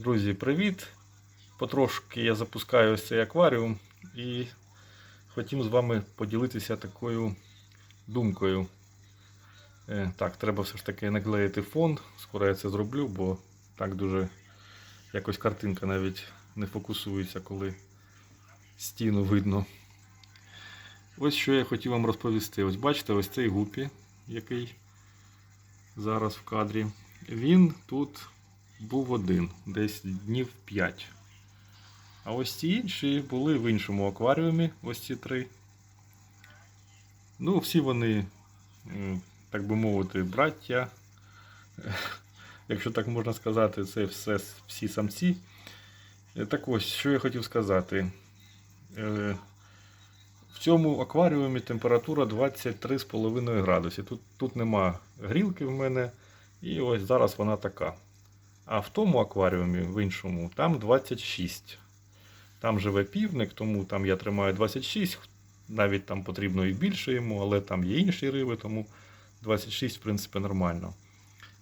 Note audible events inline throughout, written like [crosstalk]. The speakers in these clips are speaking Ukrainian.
Друзі, привіт! Потрошки я запускаю ось цей акваріум і хотів з вами поділитися такою думкою. Е, Так, треба все ж таки наклеїти фон. Скоро я це зроблю, бо так дуже якось картинка навіть не фокусується, коли стіну видно. Ось що я хотів вам розповісти. Ось бачите, ось цей гупі, який зараз в кадрі. Він тут був один, десь днів 5. А ось ці інші були в іншому акваріумі, ось ці три. Ну, всі вони, так би мовити, браття. [laughs] Якщо так можна сказати, це все всі самці. Е, Так ось, що я хотів сказати. Е, В цьому акваріумі температура 23,5 градуси. Тут, тут нема грілки в мене. І ось зараз вона така. А в тому акваріумі, в іншому, там 26. Там живе півник, тому там я тримаю 26. Навіть там потрібно і більше йому, але там є інші риби, тому 26, в принципі, нормально.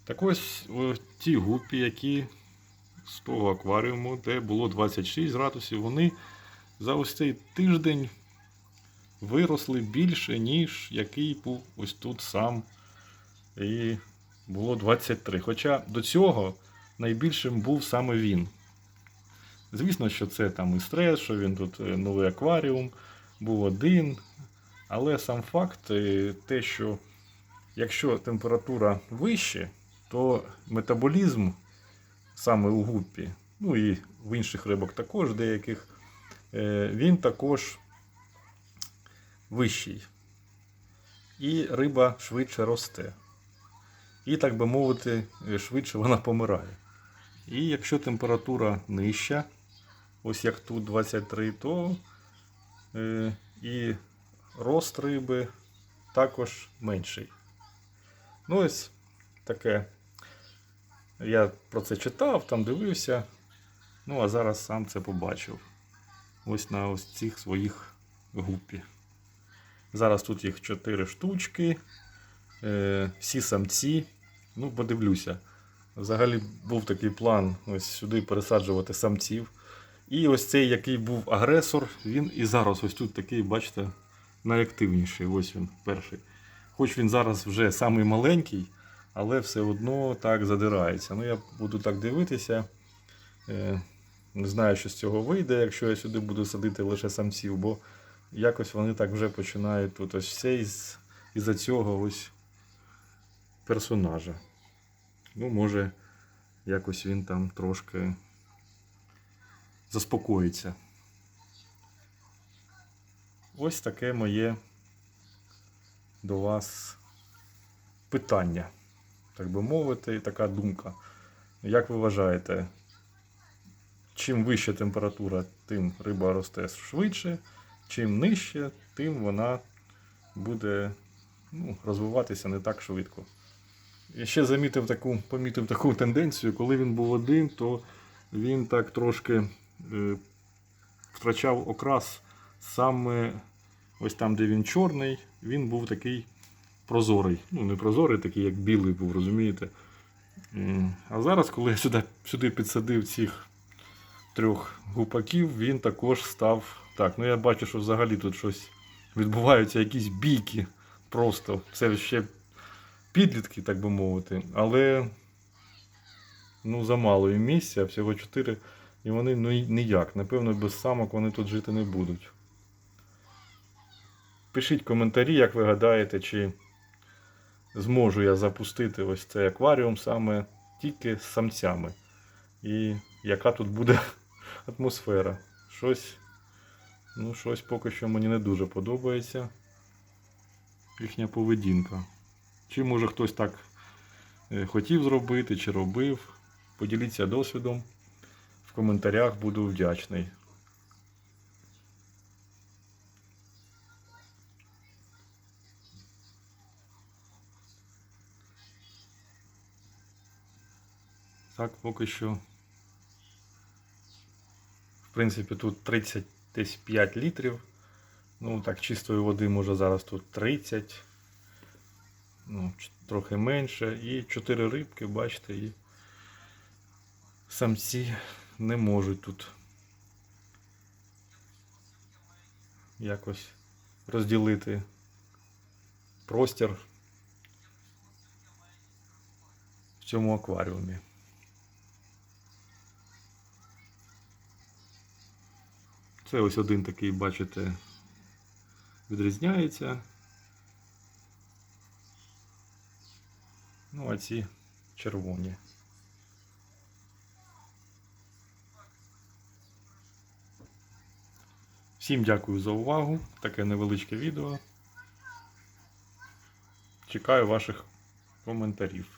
Так ось ті гупі, які з того акваріуму, де було 26 градусів, вони за ось цей тиждень виросли більше, ніж який був ось тут сам. І було 23. Хоча до цього найбільшим був саме він. Звісно, що це там і стрес, що він тут е, новий акваріум, був один. Але сам факт, е, те, що якщо температура вище, то метаболізм саме у гуппі, ну і в інших рибок також деяких, е, він також вищий. І риба швидше росте. І, так би мовити, швидше вона помирає. І якщо температура нижча, ось як тут 23, то е, і рост риби також менший. Ну, ось таке. Я про це читав, там дивився. Ну, а зараз сам це побачив. Ось на ось цих своїх гупі. Зараз тут їх 4 штучки. Е, всі самці. Ну, подивлюся. Взагалі був такий план ось сюди пересаджувати самців. І ось цей, який був агресор, він і зараз ось тут такий, бачите, найактивніший. Ось він перший. Хоч він зараз вже самий маленький, але все одно так задирається. Ну, я буду так дивитися. Е, Не знаю, що з цього вийде, якщо я сюди буду садити лише самців, бо якось вони так вже починають тут ось все із-за цього ось персонажа. Ну, може, якось він там трошки заспокоїться. Ось таке моє до вас питання, так би мовити, така думка. Як ви вважаєте, чим вища температура, тим риба росте швидше, чим нижче, тим вона буде ну, розвиватися не так швидко. Я ще замітив таку, помітив таку тенденцію, коли він був один, то він так трошки е, втрачав окрас саме ось там, де він чорний, він був такий прозорий. Ну, не прозорий, такий, як білий був, розумієте. М, А зараз, коли я сюди, сюди підсадив цих трьох гупаків, він також став. Так, ну я бачу, що взагалі тут щось відбуваються, якісь бійки. Просто це ще підлітки, так би мовити, але ну, замало їм місця, всього 4, і вони ну, ніяк. Напевно, без самок вони тут жити не будуть. Пишіть коментарі, як ви гадаєте, чи зможу я запустити ось цей акваріум саме тільки з самцями. І яка тут буде [laughs] атмосфера. Щось, ну, щось поки що мені не дуже подобається. Їхня поведінка. Чи може хтось так е, хотів зробити, чи робив. Поділіться досвідом. В коментарях буду вдячний. Так, поки що. В принципі, тут 35 літрів. Ну, так, чистої води може зараз тут 30 ну, трохи менше. І 4 рибки, бачите, і самці не можуть тут якось розділити простір в цьому акваріумі. Це ось один такий, бачите, відрізняється. Ну, а ці червоні. Всім дякую за увагу. Таке невеличке відео. Чекаю ваших коментарів.